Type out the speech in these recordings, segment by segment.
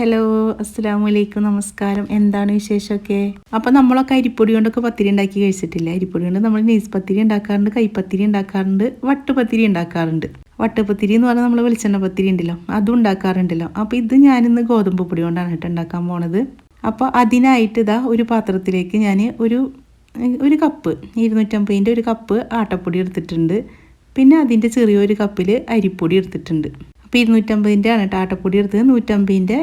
Hello അസ്സാം വലൈക്കും നമസ്കാരം. എന്താണ് വിശേഷമൊക്കെ? അപ്പോൾ നമ്മളൊക്കെ അരിപ്പൊടി കൊണ്ടൊക്കെ പത്തിരി ഉണ്ടാക്കി കഴിച്ചിട്ടില്ല? അരിപ്പൊടി കൊണ്ട് നമ്മൾ നെയ്സ് പത്തിരി ഉണ്ടാക്കാറുണ്ട് കൈപ്പത്തിരി ഉണ്ടാക്കാറുണ്ട് വട്ടുപത്തിരി ഉണ്ടാക്കാറുണ്ട്. വട്ടുപത്തിരി എന്ന് പറഞ്ഞാൽ നമ്മൾ വെളിച്ചെണ്ണ പത്തിരി ഉണ്ടല്ലോ അതും ഉണ്ടാക്കാറുണ്ടല്ലോ. അപ്പോൾ ഇത് ഞാനിന്ന് ഗോതമ്പ് പൊടി കൊണ്ടാണ് കേട്ടോ ഉണ്ടാക്കാൻ പോണത്. അപ്പോൾ അതിനായിട്ട് ഇതാ ഒരു പാത്രത്തിലേക്ക് ഞാൻ ഒരു ഒരു കപ്പ് ഇരുന്നൂറ്റമ്പതിന്റെ ഒരു കപ്പ് ആട്ടപ്പൊടി എടുത്തിട്ടുണ്ട്. പിന്നെ അതിന്റെ ചെറിയൊരു കപ്പിൽ അരിപ്പൊടി എടുത്തിട്ടുണ്ട്. അപ്പോൾ ഇരുന്നൂറ്റമ്പതിന്റെ ആണ് ആട്ടപ്പൊടി എടുത്തത്. നൂറ്റമ്പതിന്റെ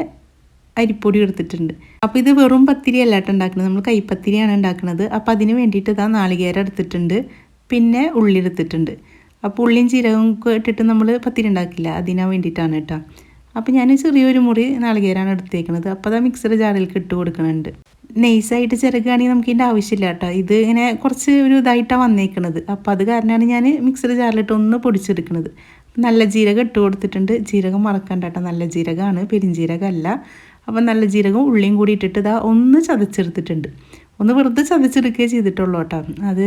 അരിപ്പൊടി എടുത്തിട്ടുണ്ട്. അപ്പോൾ ഇത് വെറും പത്തിരി അല്ല കേട്ടോ ഉണ്ടാക്കുന്നത് നമ്മൾ കൈപ്പത്തിരിയാണ് ഉണ്ടാക്കുന്നത് അപ്പോൾ അതിന് വേണ്ടിയിട്ട് ഇതാ നാളികേരം എടുത്തിട്ടുണ്ട്. പിന്നെ ഉള്ളി എടുത്തിട്ടുണ്ട്. അപ്പോൾ ഉള്ളിയും ജീരകവും ഇട്ടിട്ട് നമ്മൾ പത്തിരി ഉണ്ടാക്കില്ല. അതിനാ വേണ്ടിയിട്ടാണ് കേട്ടോ. അപ്പോൾ ഞാൻ ചെറിയൊരു മുറി നാളികേരാണ് എടുത്തേക്കുന്നത് അപ്പോൾ അതാ മിക്സർ ജാറിലേക്ക് ഇട്ട് കൊടുക്കുന്നുണ്ട് നെയ്സായിട്ട് ചിരകുകയാണെങ്കിൽ നമുക്ക് ഇതിന്റെ ആവശ്യമില്ല കേട്ടോ. ഇത് ഇങ്ങനെ കുറച്ച് ഒരു ഇതായിട്ടാണ് വന്നേക്കുന്നത് അപ്പോൾ അത് കാരണമാണ് ഞാൻ മിക്സർ ജാറിലിട്ട് ഒന്ന് പൊടിച്ചെടുക്കുന്നത് നല്ല ജീരകം ഇട്ട് കൊടുത്തിട്ടുണ്ട്. ജീരകം മറക്കണ്ട കേട്ടോ. നല്ല ജീരകമാണ്. പെരിഞ്ജീരകമല്ല അപ്പം നല്ല ജീരകം ഉള്ളിയും കൂടി ഇട്ടിട്ട് ഇതാ ഒന്ന് ചതച്ചെടുത്തിട്ടുണ്ട്. ഒന്ന് വെറുതെ ചതച്ചെടുക്കുകയേ ചെയ്തിട്ടുള്ളൂ കേട്ടോ. അത്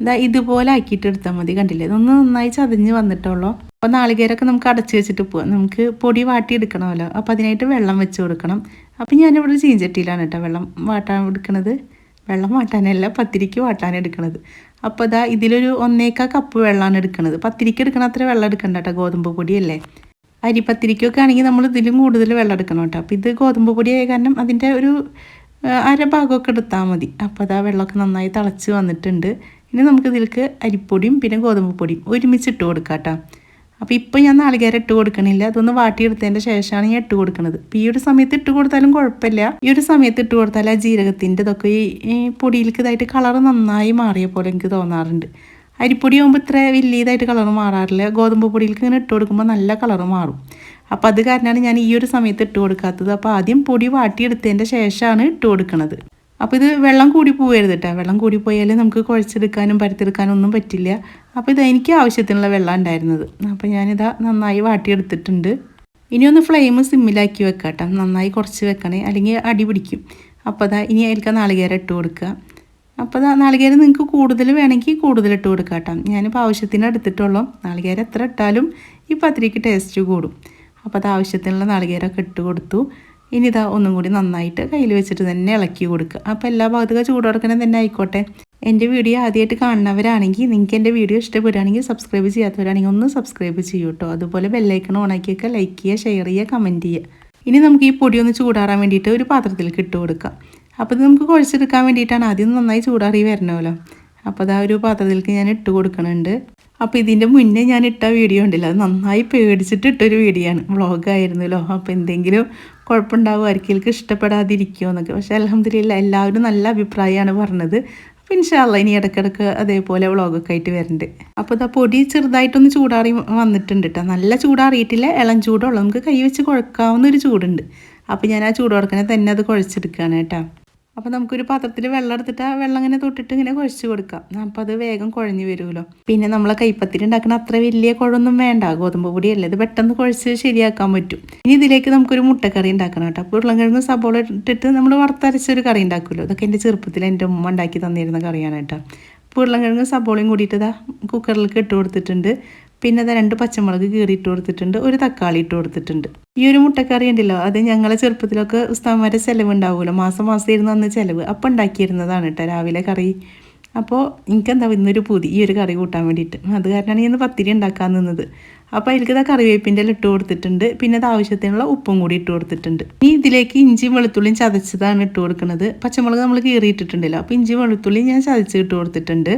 ഇതാ ഇതുപോലെ ആക്കിയിട്ട് എടുത്താൽ മതി. കണ്ടില്ലേ? ഇതൊന്ന് നന്നായി ചതഞ്ഞ് വന്നിട്ടുള്ളൂ. അപ്പോൾ നാളികേരമൊക്കെ നമുക്ക് അടച്ചു വെച്ചിട്ട് പോവാം. നമുക്ക് പൊടി വാട്ടി വാട്ടിയെടുക്കണമല്ലോ. അപ്പോൾ അതിനായിട്ട് വെള്ളം വെച്ച് കൊടുക്കണം. അപ്പം ഞാനിവിടെ ചീഞ്ചട്ടിയിലാണ് കേട്ടോ വെള്ളം വാട്ടാൻ എടുക്കണത്. വെള്ളം വാട്ടാനല്ല പത്തിരിക്ക് വാട്ടാൻ എടുക്കണത് അപ്പോൾ ഇതാ ഇതിലൊരു ഒന്നേക്കാ കപ്പ് വെള്ളമാണ് എടുക്കുന്നത് പത്തിരിക്ക് എടുക്കണ അത്ര വെള്ളം എടുക്കണ്ട കേട്ടോ ഗോതമ്പ് പൊടിയല്ലേ? അരിപ്പത്തിരിക്കൊക്കെ ആണെങ്കിൽ നമ്മൾ ഇതിലും കൂടുതൽ വെള്ളം എടുക്കണം കേട്ടോ അപ്പോൾ ഇത് ഗോതമ്പ് പൊടി ആയ കാരണം അതിന്റെ ഒരു അര ഭാഗമൊക്കെ എടുത്താൽ മതി. അപ്പോൾ അതാ വെള്ളമൊക്കെ നന്നായി തിളച്ച് വന്നിട്ടുണ്ട്. ഇനി നമുക്ക് ഇതിലേക്ക് അരിപ്പൊടിയും പിന്നെ ഗോതമ്പ് പൊടിയും ഒരുമിച്ച് ഇട്ട് കൊടുക്കാം കേട്ടോ അപ്പോൾ ഇപ്പോൾ ഞാൻ നാളികേരം ഇട്ട് കൊടുക്കണില്ല. അതൊന്ന് വാട്ടിയെടുത്തതിന്റെ ശേഷമാണ് ഞാൻ ഇട്ട് കൊടുക്കുന്നത് ഈ ഒരു സമയത്ത് ഇട്ട് കൊടുത്താലും കുഴപ്പമില്ല. ഈ ഒരു സമയത്ത് ഇട്ട് കൊടുത്താൽ ആ ജീരകത്തിന്റെ ഇതൊക്കെ ഈ പൊടിയിലേക്ക് ഇതായിട്ട് കളർ നന്നായി മാറിയ പോലെ എനിക്ക് തോന്നാറുണ്ട്. അരിപ്പൊടി ആകുമ്പോൾ ഇത്ര വലിയതായിട്ട് കളർ മാറാറില്ല. ഗോതമ്പ് പൊടിയിലേക്ക് ഇങ്ങനെ ഇട്ട് കൊടുക്കുമ്പോൾ നല്ല കളർ മാറും. അപ്പോൾ അത് കാരണമാണ് ഞാൻ ഈ ഒരു സമയത്ത് ഇട്ട് കൊടുക്കാത്തത്. അപ്പോൾ ആദ്യം പൊടി വാട്ടിയെടുത്തതിന്റെ ശേഷമാണ് ഇട്ട് കൊടുക്കുന്നത് അപ്പോൾ ഇത് വെള്ളം കൂടി പോകരുത് കേട്ടോ വെള്ളം കൂടി പോയാൽ നമുക്ക് കുഴച്ചെടുക്കാനും പരത്തെടുക്കാനും ഒന്നും പറ്റില്ല. അപ്പോൾ ഇത് എനിക്ക് ആവശ്യത്തിനുള്ള വെള്ളം ഉണ്ടായിരുന്നത്. അപ്പോൾ ഞാനിതാ നന്നായി വാട്ടിയെടുത്തിട്ടുണ്ട്. ഇനി ഒന്ന് ഫ്ലെയിം സിമ്മിലാക്കി വെക്കാം കേട്ടോ നന്നായി കുറച്ച് വെക്കണേ. അല്ലെങ്കിൽ അടി പിടിക്കും. അപ്പോൾ അതാ ഇനി അതിലേക്ക് നാളികേരം ഇട്ട് കൊടുക്കുക അപ്പോൾ അതാ നാളികേരം നിങ്ങൾക്ക് കൂടുതൽ വേണമെങ്കിൽ കൂടുതൽ ഇട്ട് കൊടുക്കാം കേട്ടോ ഞാനിപ്പോൾ ആവശ്യത്തിന് എടുത്തിട്ടുള്ളൂ. നാളികേരം എത്ര ഇട്ടാലും ഈ പത്തിരിക്ക് ടേസ്റ്റ് കൂടും. അപ്പോൾ അത് ആവശ്യത്തിനുള്ള നാളികേരമൊക്കെ ഇട്ട് കൊടുത്തു. ഇനി ഇതാ ഒന്നും കൂടി നന്നായിട്ട് കയ്യിൽ വെച്ചിട്ട് തന്നെ ഇളക്കി കൊടുക്കുക. അപ്പോൾ എല്ലാ ഭാഗത്തും ചൂടോടക്കണം തന്നെ ആയിക്കോട്ടെ. എന്റെ വീഡിയോ ആദ്യമായിട്ട് കാണുന്നവരാണെങ്കിൽ നിങ്ങൾക്ക് എന്റെ വീഡിയോ ഇഷ്ടപ്പെടുകയാണെങ്കിൽ സബ്സ്ക്രൈബ് ചെയ്യാത്തവരാണെങ്കിൽ ഒന്ന് സബ്സ്ക്രൈബ് ചെയ്യൂ കേട്ടോ അതുപോലെ ബെല്ലൈക്കൺ ഓണാക്കിയൊക്കെ ലൈക്ക് ചെയ്യുക ഷെയർ ചെയ്യുക കമന്റ് ചെയ്യുക. ഇനി നമുക്ക് ഈ പൊടി ഒന്ന് ചൂടാറാൻ വേണ്ടിയിട്ട് ഒരു പാത്രത്തിലേക്ക് ഇട്ട് കൊടുക്കാം. അപ്പോൾ ഇത് നമുക്ക് കുഴച്ചെടുക്കാൻ വേണ്ടിയിട്ടാണ്. ആദ്യം നന്നായി ചൂടാറി വരണമല്ലോ. അപ്പോൾ അതാ ഒരു പാത്രത്തിലേക്ക് ഞാൻ ഇട്ട് കൊടുക്കണുണ്ട്. അപ്പോൾ ഇതിന്റെ മുന്നേ ഞാൻ ഇട്ട വീഡിയോ ഉണ്ടല്ലോ അത് നന്നായി പേടിച്ചിട്ട് ഇട്ടൊരു വീഡിയോ ആണ്. വ്ളോഗായിരുന്നല്ലോ അപ്പോൾ എന്തെങ്കിലും കുഴപ്പമുണ്ടാവും ആർക്കെങ്കിലും ഇഷ്ടപ്പെടാതിരിക്കുമോ എന്നൊക്കെ. പക്ഷേ അലഹമ്മദില്ല എല്ലാവരും നല്ല അഭിപ്രായമാണ് പറഞ്ഞത്. അപ്പോൾ ഇൻഷാല്ല ഇനി ഇടയ്ക്കിടയ്ക്ക് അതേപോലെ വ്ളോഗൊക്കെ ആയിട്ട് വരുന്നുണ്ട് അപ്പോൾ ഇതാ പൊടി ചെറുതായിട്ടൊന്ന് ചൂടാറി വന്നിട്ടുണ്ട് കേട്ടോ നല്ല ചൂടാറിയിട്ടില്ല. ഇളം ചൂടുള്ളൂ. നമുക്ക് കൈ വെച്ച് കുഴക്കാവുന്ന ഒരു ചൂടുണ്ട്. അപ്പോൾ ഞാൻ ആ ചൂട് കൊടുക്കണേ തന്നെ അത് കുഴച്ചെടുക്കുകയാണ് കേട്ടോ. അപ്പോൾ നമുക്കൊരു പാത്രത്തിൽ വെള്ളം എടുത്തിട്ട് ആ വെള്ളം ഇങ്ങനെ തൊട്ടിട്ട് ഇങ്ങനെ കുഴച്ച് കൊടുക്കാം. അപ്പോൾ അത് വേഗം കുഴഞ്ഞു വരുമല്ലോ. പിന്നെ നമ്മളെ കൈപ്പത്തിരി ഉണ്ടാക്കുന്ന അത്ര വലിയ കുഴൊന്നും വേണ്ട. ഗോതമ്പ് പൊടിയല്ലേ ഇത് പെട്ടെന്ന് കുഴച്ച് ശരിയാക്കാൻ പറ്റും. ഇനി ഇതിലേക്ക് നമുക്കൊരു മുട്ടക്കറി ഉണ്ടാക്കണം കേട്ടോ. അപ്പോൾ ഉരുളൻകിഴങ്ങ് സബോള ഇട്ടിട്ട് നമ്മൾ വറുത്തരച്ചൊരു കറി ഉണ്ടാക്കുമല്ലോ. അതൊക്കെ എന്റെ ചെറുപ്പത്തിൽ എന്റെ ഉമ്മ ഉണ്ടാക്കി തന്നിരുന്ന കറിയാണ് കേട്ടോ. അപ്പോൾ ഉരുളൻകിഴങ്ങ് സബോളയും കൂടിയിട്ട് കുക്കറിലേക്ക് ഇട്ട് കൊടുത്തിട്ടുണ്ട്. പിന്നെ അത് രണ്ട് പച്ചമുളക് കീറിയിട്ട് കൊടുത്തിട്ടുണ്ട് ഒരു തക്കാളി ഇട്ട് കൊടുത്തിട്ടുണ്ട്. ഈ ഒരു മുട്ടക്കറി ഉണ്ടല്ലോ അത് ഞങ്ങളെ ചെറുപ്പത്തിലൊക്കെ ഉസ്താമാരെ ചിലവ് ഉണ്ടാവുമല്ലോ മാസം മാസം ഇരുന്ന് അന്ന് ചിലവ് അപ്പം ഉണ്ടാക്കിയിരുന്നതാണ് കേട്ടോ രാവിലെ കറി. അപ്പോൾ എനിക്കെന്താ ഇന്നൊരു പുതി ഈ ഒരു കറി കൂട്ടാൻ വേണ്ടിയിട്ട്. അത് കാരണമാണ് ഞാൻ പത്തിരി ഉണ്ടാക്കാൻ നിന്നത്. അപ്പോൾ അതിലേക്ക് ഇതാ കറിവേപ്പിന്റെ ഇട്ട് കൊടുത്തിട്ടുണ്ട് പിന്നെ അത് ആവശ്യത്തിനുള്ള ഉപ്പും കൂടി ഇട്ട് കൊടുത്തിട്ടുണ്ട്. ഇനി ഇതിലേക്ക് ഇഞ്ചിയും വെളുത്തുള്ളിയും ചതച്ചതാണ് ഇട്ട് കൊടുക്കുന്നത് പച്ചമുളക് നമ്മൾ കീറിയിട്ടിട്ടുണ്ടല്ലോ അപ്പോൾ ഇഞ്ചി വെളുത്തുള്ളി ഞാൻ ചതച്ച് ഇട്ട് കൊടുത്തിട്ടുണ്ട്.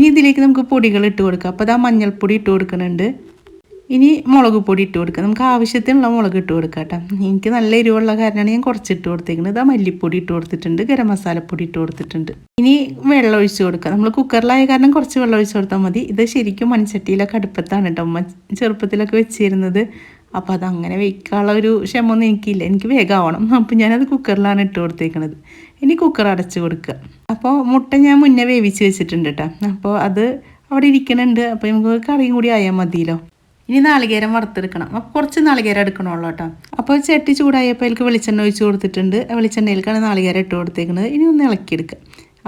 ഇനി ഇതിലേക്ക് നമുക്ക് പൊടികൾ ഇട്ട് കൊടുക്കാം. അപ്പോൾ ഇതാ മഞ്ഞൾപ്പൊടി ഇട്ട് കൊടുക്കുന്നുണ്ട്. ഇനി മുളക് പൊടി ഇട്ട് കൊടുക്കുക നമുക്ക് ആവശ്യത്തിനുള്ള മുളക് ഇട്ട് കൊടുക്കാം കേട്ടോ. എനിക്ക് നല്ല എരിവുള്ള കാരണമാണ് ഞാൻ കുറച്ച് ഇട്ട് കൊടുത്തേക്കുന്നത്. ഇതാ മല്ലിപ്പൊടി ഇട്ട് കൊടുത്തിട്ടുണ്ട്. ഗരം മസാലപ്പൊടി ഇട്ട് കൊടുത്തിട്ടുണ്ട്. ഇനി വെള്ളം ഒഴിച്ച് കൊടുക്കുക നമ്മൾ കുക്കറിലായ കാരണം കുറച്ച് വെള്ളം ഒഴിച്ച് കൊടുത്താൽ മതി. ഇത് ശരിക്കും മൺചട്ടിയിലൊക്കെ അടുപ്പത്താണ് കേട്ടോ. ചെറുപ്പത്തിലൊക്കെ വെച്ചിരുന്നത്. അപ്പോൾ അതങ്ങനെ വെക്കാനുള്ള ഒരു ക്ഷമൊന്നും എനിക്കില്ല. എനിക്ക് വേഗമാവണം അപ്പോൾ ഞാനത് കുക്കറിലാണ് ഇട്ട് കൊടുത്തേക്കണത്. ഇനി കുക്കർ അടച്ച് കൊടുക്കുക അപ്പോൾ മുട്ട ഞാൻ മുന്നേ വേവിച്ച് വെച്ചിട്ടുണ്ട് കേട്ടോ അപ്പോൾ അത് അവിടെ ഇരിക്കണുണ്ട്. അപ്പോൾ നമുക്ക് കറിയും കൂടി ആയാൽ മതിയല്ലോ. ഇനി നാളികേരം വറുത്തെടുക്കണം. അപ്പോൾ കുറച്ച് നാളികേരം എടുക്കണമല്ലോ കേട്ടോ അപ്പോൾ ചട്ടി ചൂടായപ്പോൾ എനിക്ക് വെളിച്ചെണ്ണ ഒഴിച്ച് കൊടുത്തിട്ടുണ്ട്. വെളിച്ചെണ്ണയിലേക്കാണ് നാളികേരം ഇട്ട് കൊടുത്തേക്കുന്നത് ഇനി ഒന്ന് ഇളക്കിയെടുക്കുക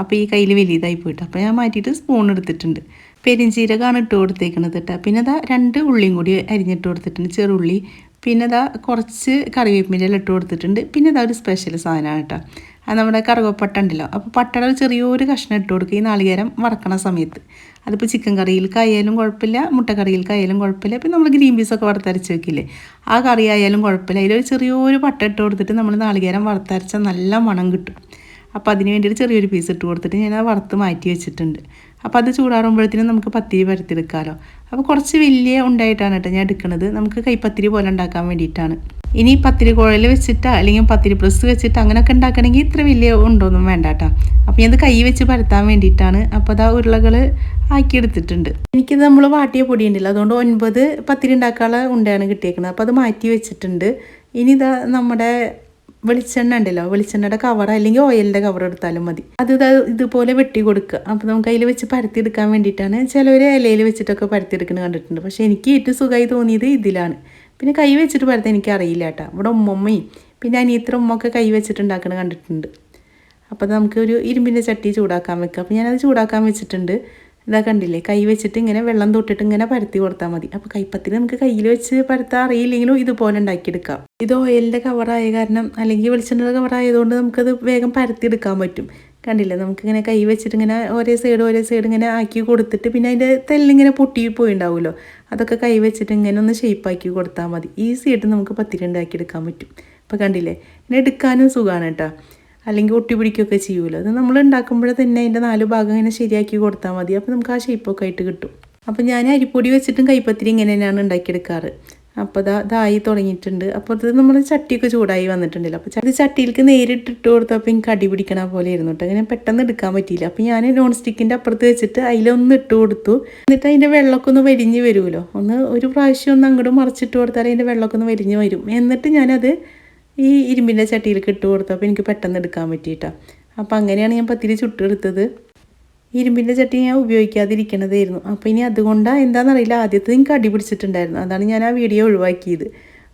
അപ്പോൾ ഈ കയ്യിൽ വലിയതായി പോയിട്ട്. അപ്പോൾ ഞാൻ മാറ്റിയിട്ട് സ്പൂൺ എടുത്തിട്ടുണ്ട്. പെരിഞ്ചീരകമാണ് ഇട്ട് കൊടുത്തേക്കുന്നത് കേട്ടോ പിന്നെ അതാ രണ്ട് ഉള്ളിയും കൂടി അരിഞ്ഞിട്ട് കൊടുത്തിട്ടുണ്ട് ചെറുള്ളി. പിന്നെ ഇതാ കുറച്ച് കറിവേപ്പിന്റെ ഇട്ട് കൊടുത്തിട്ടുണ്ട്. പിന്നെ ഇതാ ഒരു സ്പെഷ്യൽ സാധനമാണ് കേട്ടോ അത് നമ്മുടെ കറുവപ്പട്ട ഉണ്ടല്ലോ. അപ്പോൾ പട്ടയുടെ ചെറിയൊരു കഷ്ണം ഇട്ട് കൊടുക്കുക ഈ നാളികേരം വറക്കണ സമയത്ത്. അതിപ്പോൾ ചിക്കൻ കറിയിൽക്കായാലും കുഴപ്പമില്ല മുട്ടക്കറിയിൽക്കായാലും കുഴപ്പമില്ല. പിന്നെ നമ്മൾ ഗ്രീൻ പീസൊക്കെ വറുത്തരച്ച് വെക്കില്ലേ? ആ കറി ആയാലും കുഴപ്പമില്ല. അതിലൊരു ചെറിയൊരു പട്ട ഇട്ട് കൊടുത്തിട്ട് നമ്മൾ നാളികേരം വറുത്തരച്ചാൽ നല്ല മണം കിട്ടും. അപ്പോൾ അതിന് വേണ്ടിയിട്ട് ചെറിയൊരു പീസ് ഇട്ട് കൊടുത്തിട്ട് ഞാൻ അത് വറുത്ത് മാറ്റി വെച്ചിട്ടുണ്ട്. അപ്പോൾ അത് ചൂടാറുമ്പോഴത്തേനും നമുക്ക് പത്തിരി പരത്തിയെടുക്കാമല്ലോ അപ്പോൾ കുറച്ച് വലിയ ഉണ്ടായിട്ടാണ് കേട്ടോ ഞാൻ എടുക്കുന്നത് നമുക്ക് കൈപ്പത്തിരി പോലെ ഉണ്ടാക്കാൻ വേണ്ടിയിട്ടാണ്. ഇനി പത്തിരി കുഴൽ വെച്ചിട്ടോ അല്ലെങ്കിൽ പത്തിരി പ്രസ് വെച്ചിട്ട് അങ്ങനെയൊക്കെ ഉണ്ടാക്കണമെങ്കിൽ ഇത്ര വലിയ ഉണ്ടോന്നും വേണ്ട കേട്ടോ. അപ്പോൾ ഞാനത് കൈ വെച്ച് പരത്താൻ വേണ്ടിയിട്ടാണ്. അപ്പോൾ അതാ ഉരുളകൾ ആക്കിയെടുത്തിട്ടുണ്ട്. എനിക്കിത് നമ്മൾ വാട്ടിയ പൊടി ഉണ്ടല്ലോ അതുകൊണ്ട് ഒൻപത് പത്തിരി ഉണ്ടാക്കാനുള്ള ഉണ്ടയാണ് കിട്ടിയേക്കുന്നത് അപ്പോൾ അത് മാറ്റി വെച്ചിട്ടുണ്ട്. ഇനി ഇതാ നമ്മുടെ വെളിച്ചെണ്ണ ഉണ്ടല്ലോ വെളിച്ചെണ്ണയുടെ കവർ അല്ലെങ്കിൽ ഓയിലിന്റെ കവർ എടുത്താലും മതി. അത് ഇതുപോലെ വെട്ടി കൊടുക്കുക. അപ്പോൾ നമുക്ക് അതിൽ വെച്ച് പരത്തിയെടുക്കാൻ വേണ്ടിയിട്ടാണ്. ചിലവർ ഇലയിൽ വെച്ചിട്ടൊക്കെ പരത്തിയെടുക്കുന്നത് കണ്ടിട്ടുണ്ട്. പക്ഷേ എനിക്ക് ഏറ്റവും സുഖമായി തോന്നിയത് ഇതിലാണ്. പിന്നെ കൈ വെച്ചിട്ട് പരത്താൻ എനിക്ക് അറിയില്ല കേട്ടോ. ഇവിടെ ഉമ്മമ്മയും പിന്നെ അനിയത്തിന്റെ ഉമ്മ ഒക്കെ കൈ വെച്ചിട്ടുണ്ടാക്കണ കണ്ടിട്ടുണ്ട്. അപ്പോൾ നമുക്ക് ഒരു ഇരുമ്പിന്റെ ചട്ടി ചൂടാക്കാൻ വെക്കുക അപ്പോൾ ഞാനത് ചൂടാക്കാൻ വെച്ചിട്ടുണ്ട്. ഇതാ കണ്ടില്ലേ? കൈ വെച്ചിട്ട് ഇങ്ങനെ വെള്ളം തൊട്ടിട്ട് ഇങ്ങനെ പരത്തി കൊടുത്താൽ മതി. അപ്പോൾ കൈപ്പത്തിൽ നമുക്ക് കയ്യിൽ വെച്ച് പരത്താൻ അറിയില്ലെങ്കിലും ഇതുപോലെ ഉണ്ടാക്കിയെടുക്കാം. ഇത് ഓയിലിന്റെ കവറായ കാരണം അല്ലെങ്കിൽ വെളിച്ചെണ്ണയുടെ കവറായതുകൊണ്ട് നമുക്കത് വേഗം പരത്തിയെടുക്കാൻ പറ്റും. കണ്ടില്ലേ? നമുക്കിങ്ങനെ കൈ വെച്ചിട്ട് ഇങ്ങനെ ഒരേ സൈഡ് ഒരേ സൈഡ് ഇങ്ങനെ ആക്കി കൊടുത്തിട്ട് പിന്നെ അതിന്റെ തെല്ലിങ്ങനെ പൊട്ടി പോയിണ്ടാവുമല്ലോ അതൊക്കെ കൈ വെച്ചിട്ട് ഇങ്ങനെ ഒന്ന് ഷേപ്പാക്കി കൊടുത്താൽ മതി. ഈസി ആയിട്ട് നമുക്ക് പത്തിരി ഉണ്ടാക്കിയെടുക്കാൻ പറ്റും. അപ്പോൾ കണ്ടില്ലേ? ഇങ്ങനെ എടുക്കാനും സുഖമാണ് കേട്ടോ. അല്ലെങ്കിൽ ഒട്ടി പിടിക്കുകയൊക്കെ ചെയ്യുമല്ലോ. അത് നമ്മൾ ഉണ്ടാക്കുമ്പോൾ തന്നെ അതിന്റെ നാല് ഭാഗം ഇങ്ങനെ ശരിയാക്കി കൊടുത്താൽ മതി. അപ്പോൾ നമുക്ക് ആ ഷേപ്പൊക്കെ ആയിട്ട് കിട്ടും. അപ്പോൾ ഞാൻ അരിപ്പൊടി വെച്ചിട്ടും കൈപ്പത്തിരി ഇങ്ങനെ തന്നെയാണ് ഉണ്ടാക്കിയെടുക്കാറ്. അപ്പോൾ ഇതാ ഇതായി തുടങ്ങിയിട്ടുണ്ട്. അപ്പോൾ ഇത് നമ്മൾ ചട്ടിയൊക്കെ ചൂടായി വന്നിട്ടുണ്ടല്ലോ. അപ്പോൾ അത് ചട്ടിയിലേക്ക് നേരിട്ടിട്ട് കൊടുത്തപ്പോൾ എനിക്ക് അടി പിടിക്കണ പോലെ ആയിരുന്നു കേട്ടോ. അങ്ങനെ പെട്ടെന്ന് എടുക്കാൻ പറ്റിയില്ല. അപ്പോൾ ഞാൻ നോൺ സ്റ്റിക്കിന്റെ അപ്പുറത്ത് വെച്ചിട്ട് അതിലൊന്ന് ഇട്ട് കൊടുത്തു. എന്നിട്ട് അതിന്റെ വെള്ളമൊക്കെ ഒന്ന് വരിഞ്ഞ് വരുമല്ലോ. ഒന്ന് ഒരു പ്രാവശ്യം ഒന്ന് അങ്ങോട്ട് മറിച്ചിട്ട് കൊടുത്താൽ അതിന്റെ വെള്ളമൊക്കെ ഒന്ന് വരിഞ്ഞ് വരും. എന്നിട്ട് ഞാനത് ഈ ഇരുമ്പിന്റെ ചട്ടിയിലേക്ക് ഇട്ട് കൊടുത്തപ്പോൾ എനിക്ക് പെട്ടെന്ന് എടുക്കാൻ പറ്റിയിട്ടാ. അപ്പോൾ അങ്ങനെയാണ് ഞാൻ പത്തിരി ചുട്ടെടുത്തത്. ഇരുമ്പിന്റെ ചട്ടി ഞാൻ ഉപയോഗിക്കാതിരിക്കണതായിരുന്നു. അപ്പോൾ ഇനി അതുകൊണ്ടാണ് എന്താണെന്നറിയില്ല ആദ്യത്തെ എനിക്ക് അടി പിടിച്ചിട്ടുണ്ടായിരുന്നു. അതാണ് ഞാൻ ആ വീഡിയോ ഒഴിവാക്കിയത്.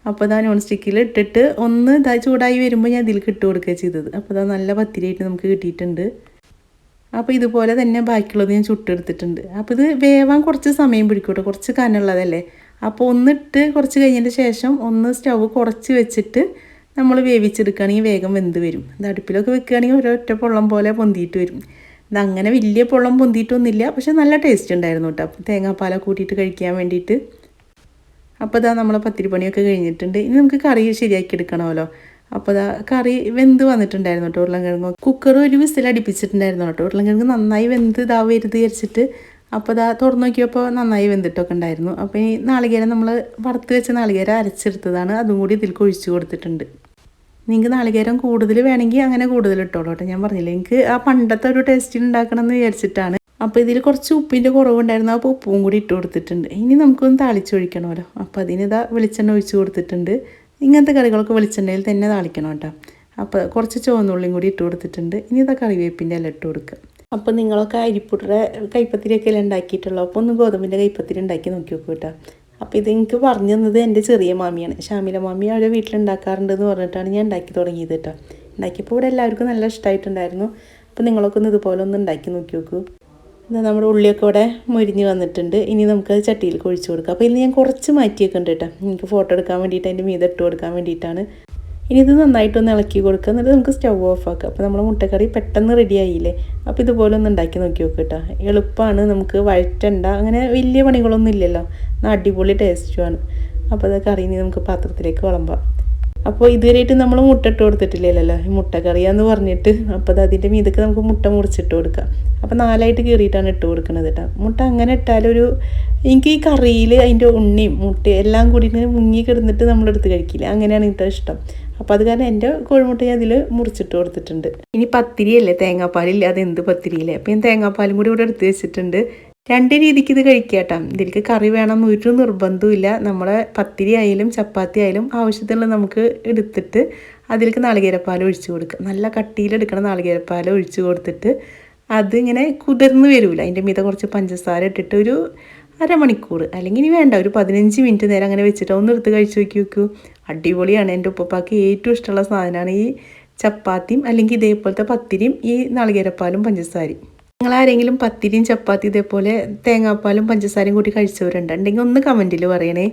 അപ്പോൾ ഇതാ നോൺ സ്റ്റിക്കിൽ ഇട്ടിട്ട് ഒന്ന് ഇതാ ചൂടായി വരുമ്പോൾ ഞാൻ ഇതിൽ ഇട്ട് കൊടുക്കുക ചെയ്തത്. അപ്പോൾ ഇതാ നല്ല പത്തിരിയായിട്ട് നമുക്ക് കിട്ടിയിട്ടുണ്ട്. അപ്പോൾ ഇതുപോലെ തന്നെ ബാക്കിയുള്ളത് ഞാൻ ചുട്ടെടുത്തിട്ടുണ്ട്. അപ്പോൾ ഇത് വേവാൻ കുറച്ച് സമയം പിടിക്കൂട്ടോ കുറച്ച് കനമുള്ളതല്ലേ? അപ്പോൾ ഒന്നിട്ട് കുറച്ച് കഴിഞ്ഞതിന്റെ ശേഷം ഒന്ന് സ്റ്റൗ കുറച്ച് വെച്ചിട്ട് നമ്മൾ വേവിച്ചെടുക്കുകയാണെങ്കിൽ വേഗം വെന്ത് വരും. ഇത് അടുപ്പിലൊക്കെ വെക്കുകയാണെങ്കിൽ ഒരൊറ്റ പൊള്ളം പോലെ പൊന്തിയിട്ട് വരും. ഇത് അങ്ങനെ വലിയ പൊള്ളം പൊന്തിയിട്ടൊന്നുമില്ല. പക്ഷെ നല്ല ടേസ്റ്റ് ഉണ്ടായിരുന്നു കേട്ടോ. തേങ്ങാപ്പാലൊക്കെ കൂട്ടിയിട്ട് കഴിക്കാൻ വേണ്ടിയിട്ട്. അപ്പോൾ ഇതാ നമ്മളെ പത്തിരി പണിയൊക്കെ കഴിഞ്ഞിട്ടുണ്ട്. ഇനി നമുക്ക് കറി ശരിയാക്കി എടുക്കണമല്ലോ. അപ്പോൾ ഇതാ കറി വെന്ത് വന്നിട്ടുണ്ടായിരുന്നു കേട്ടോ ഉരുളൻകിഴങ്ങ്. കുക്കർ ഒരു വിസിൽ അടിപ്പിച്ചിട്ടുണ്ടായിരുന്നു കേട്ടോ. ഉരുളൻകിഴങ്ങ് നന്നായി വെന്ത് ഇതാവരുത് വിചാരിച്ചിട്ട്. അപ്പോൾ ഇതാ തുറന്നു നോക്കിയപ്പോൾ നന്നായി വെന്തിട്ടൊക്കെ ഉണ്ടായിരുന്നു. അപ്പോൾ ഈ നാളികേരം നമ്മൾ വറുത്ത് വെച്ച നാളികേരം അരച്ചെടുത്തതാണ്. അതും കൂടി ഇതിൽ കൊഴിച്ചു കൊടുത്തിട്ടുണ്ട്. നിങ്ങൾക്ക് നാളികേരം കൂടുതൽ വേണമെങ്കിൽ അങ്ങനെ കൂടുതൽ ഇട്ടോളൂ കേട്ടോ ഞാൻ പറഞ്ഞില്ല എനിക്ക് ആ പണ്ടത്തെ ഒരു ടേസ്റ്റിൽ ഉണ്ടാക്കണം എന്ന് വിചാരിച്ചിട്ടാണ്. അപ്പോൾ ഇതിൽ കുറച്ച് ഉപ്പിന്റെ കുറവുണ്ടായിരുന്നു അപ്പോൾ ഉപ്പും കൂടി ഇട്ട് കൊടുത്തിട്ടുണ്ട്. ഇനി നമുക്കൊന്ന് താളിച്ചൊഴിക്കണമല്ലോ. അപ്പോൾ അതിനിതാ വെളിച്ചെണ്ണ ഒഴിച്ച് കൊടുത്തിട്ടുണ്ട്. ഇങ്ങനത്തെ കറികളൊക്കെ വെളിച്ചെണ്ണയിൽ തന്നെ താളിക്കണം കേട്ടോ അപ്പോൾ കുറച്ച് ചുവന്നുള്ളിയും കൂടി ഇട്ട് കൊടുത്തിട്ടുണ്ട്. ഇനി ഇതാ കറിവേപ്പിന്റെ എല്ലാം ഇട്ട് കൊടുക്കുക അപ്പോൾ നിങ്ങളൊക്കെ അരിപ്പുട്ടയുടെ കൈപ്പത്തിരിയൊക്കെ ഉണ്ടാക്കിയിട്ടുള്ളൂ അപ്പോൾ ഒന്ന് ഗോതമ്പിന്റെ കൈപ്പത്തിരി ഉണ്ടാക്കി നോക്കി നോക്കൂ കേട്ടോ അപ്പോൾ ഇത് എനിക്ക് പറഞ്ഞു തന്നത് എന്റെ ചെറിയ മാമിയാണ്. ഷാമില മാമി അവരെ വീട്ടിലുണ്ടാക്കാറുണ്ട് എന്ന് പറഞ്ഞിട്ടാണ് ഞാൻ ഉണ്ടാക്കി തുടങ്ങിയത് കേട്ടോ. ഉണ്ടാക്കിയപ്പോൾ ഇവിടെ എല്ലാവർക്കും നല്ല ഇഷ്ടമായിട്ടുണ്ടായിരുന്നു അപ്പോൾ നിങ്ങളൊക്കെ ഒന്ന് ഇതുപോലെ ഒന്ന് ഉണ്ടാക്കി നോക്കി നോക്കൂ. ഇതാ നമ്മുടെ ഉള്ളിയൊക്കെ ഇവിടെ മുരിഞ്ഞ് വന്നിട്ടുണ്ട്. ഇനി നമുക്ക് ചട്ടിയിൽ ഒഴിച്ചു കൊടുക്കാം. അപ്പോൾ ഇന്ന് ഞാൻ കുറച്ച് മാറ്റിയൊക്കെ ഉണ്ട് കേട്ടോ. എനിക്ക് ഫോട്ടോ എടുക്കാൻ വേണ്ടിയിട്ട് അതിന്റെ മീതെ ഇട്ട് കൊടുക്കാൻ വേണ്ടിയിട്ടാണ്. ഇനി ഇത് നന്നായിട്ടൊന്ന് ഇളക്കി കൊടുക്കുക. എന്നിട്ട് നമുക്ക് സ്റ്റൗ ഓഫ് ആക്കുക. അപ്പോൾ നമ്മുടെ മുട്ടക്കറി പെട്ടെന്ന് റെഡി ആയില്ലേ? അപ്പോൾ ഇതുപോലെ ഒന്ന് ഉണ്ടാക്കി നോക്കി നോക്കുക കേട്ടോ. എളുപ്പമാണ് നമുക്ക് വഴറ്റണ്ട. അങ്ങനെ വലിയ പണികളൊന്നും ഇല്ലല്ലോ. അടിപൊളി ടേസ്റ്റുമാണ് അപ്പോൾ അത് കറി ഇനി നമുക്ക് പാത്രത്തിലേക്ക് വിളമ്പാം. അപ്പോൾ ഇതുവരെയായിട്ട് നമ്മൾ മുട്ട ഇട്ട് കൊടുത്തിട്ടില്ലല്ലോ. ഈ മുട്ടക്കറിയാന്ന് പറഞ്ഞിട്ട്. അപ്പോൾ അത് അതിന്റെ മീതൊക്കെ നമുക്ക് മുട്ട മുറിച്ചിട്ട് കൊടുക്കാം. അപ്പോൾ നാലായിട്ട് കീറിയിട്ടാണ് ഇട്ട് കൊടുക്കുന്നത് കേട്ടോ. മുട്ട അങ്ങനെ ഇട്ടാലൊരു എനിക്ക് ഈ കറിയിൽ അതിന്റെ ഉണ്ണിയും മുട്ടയും എല്ലാം കൂടി ഇങ്ങനെ മുങ്ങി കിടന്നിട്ട് നമ്മളെടുത്ത് കഴിക്കില്ല. അങ്ങനെയാണ് ഇട്ട ഇഷ്ടം. അപ്പോൾ അത് കാരണം എന്റെ കോഴിമുട്ട ഞാൻ അതിൽ മുറിച്ചിട്ട് കൊടുത്തിട്ടുണ്ട്. ഇനി പത്തിരിയല്ലേ? തേങ്ങാപ്പാലില്ല? അത് എന്ത് പത്തിരിയില്ലേ? അപ്പോൾ ഞാൻ തേങ്ങാപ്പാലും കൂടി ഇവിടെ എടുത്ത് വെച്ചിട്ടുണ്ട്. രണ്ട് രീതിക്ക് ഇത് കഴിക്കാട്ടാം ഇതിലേക്ക് കറി വേണം ഒരു നിർബന്ധമില്ല നമ്മളെ പത്തിരി ആയാലും ചപ്പാത്തി ആയാലും ആവശ്യത്തിനുള്ള നമുക്ക് എടുത്തിട്ട് അതിലേക്ക് നാളികേരപ്പാൽ ഒഴിച്ചു കൊടുക്കുക നല്ല കട്ടിയിലെടുക്കണം നാളികേരപ്പാൽ ഒഴിച്ചു കൊടുത്തിട്ട് അതിങ്ങനെ കുതിർന്ന് വരില്ല അതിന്റെ മീത കുറച്ച് പഞ്ചസാര ഇട്ടിട്ട് ഒരു അരമണിക്കൂർ. അല്ലെങ്കിൽ ഇനി വേണ്ട ഒരു പതിനഞ്ച് മിനിറ്റ് നേരം അങ്ങനെ വെച്ചിട്ട് ഒന്ന് എടുത്ത് കഴിച്ച് നോക്കി നോക്കൂ. അടിപൊളിയാണ് എന്റെ ഉപ്പപ്പാക്ക് ഏറ്റവും ഇഷ്ടമുള്ള സാധനമാണ് ഈ ചപ്പാത്തിയും അല്ലെങ്കിൽ ഇതേപോലത്തെ പത്തിരിയും ഈ നാളികേരപ്പാലും പഞ്ചസാരയും. നിങ്ങൾ ആരെങ്കിലും പത്തിരിയും ചപ്പാത്തി ഇതേപോലെ തേങ്ങാപ്പാലും പഞ്ചസാരയും കൂട്ടി കഴിച്ചവരുണ്ട് ഉണ്ടെങ്കിൽ ഒന്ന് കമന്റിൽ പറയണേ.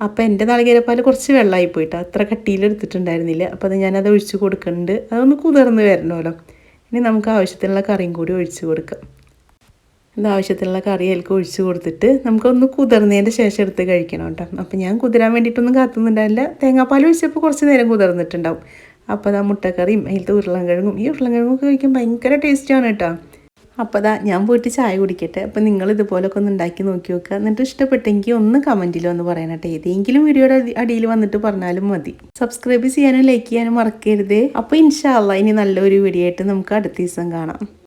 അപ്പോൾ എന്റെ നാളികേരപ്പാൽ കുറച്ച് വെള്ളമായി പോയിട്ട്? അത്ര കട്ടിയിലെടുത്തിട്ടുണ്ടായിരുന്നില്ല അപ്പോൾ അത് ഞാനത് ഒഴിച്ച് കൊടുക്കുന്നുണ്ട്. അതൊന്ന് കുതിർന്ന് വരണമല്ലോ. ഇനി നമുക്ക് ആവശ്യത്തിനുള്ള കറിയും കൂടി ഒഴിച്ച് കൊടുക്കാം. ഇത് ആവശ്യത്തിനുള്ള കറി അതിലേക്ക് ഒഴിച്ച് കൊടുത്തിട്ട് നമുക്കൊന്ന് കുതിർന്നതിന്റെ ശേഷം എടുത്ത് കഴിക്കണം കേട്ടോ. അപ്പോൾ ഞാൻ കുതിരാൻ വേണ്ടിയിട്ടൊന്നും കാത്തുന്നുണ്ടാവില്ല തേങ്ങാപ്പാൽ ഒഴിച്ചപ്പോൾ കുറച്ച് നേരം കുതിർന്നിട്ടുണ്ടാവും. അപ്പോൾ അതാ മുട്ടക്കറിയും അതിലത്തെ ഉരുളൻകിഴങ്ങും. ഈ ഉരുളൻകിഴങ്ങൊക്കെ കഴിക്കാൻ ഭയങ്കര ടേസ്റ്റാണ് കേട്ടോ. അപ്പോൾ അതാ ഞാൻ പോയിട്ട് ചായ കുടിക്കട്ടെ. അപ്പോൾ നിങ്ങൾ ഇതുപോലൊക്കെ ഒന്ന് ഉണ്ടാക്കി നോക്കി നോക്കുക. എന്നിട്ട് ഇഷ്ടപ്പെട്ടെങ്കിൽ ഒന്ന് കമന്റിൽ ഒന്ന് പറയണട്ടെ ഏതെങ്കിലും വീഡിയോയുടെ അടിയിൽ വന്നിട്ട് പറഞ്ഞാലും മതി. സബ്സ്ക്രൈബ് ചെയ്യാനും ലൈക്ക് ചെയ്യാനും മറക്കരുത്. അപ്പോൾ ഇൻഷാല്ല ഇനി നല്ലൊരു വീഡിയോ ആയിട്ട് നമുക്ക് അടുത്ത ദിവസം കാണാം.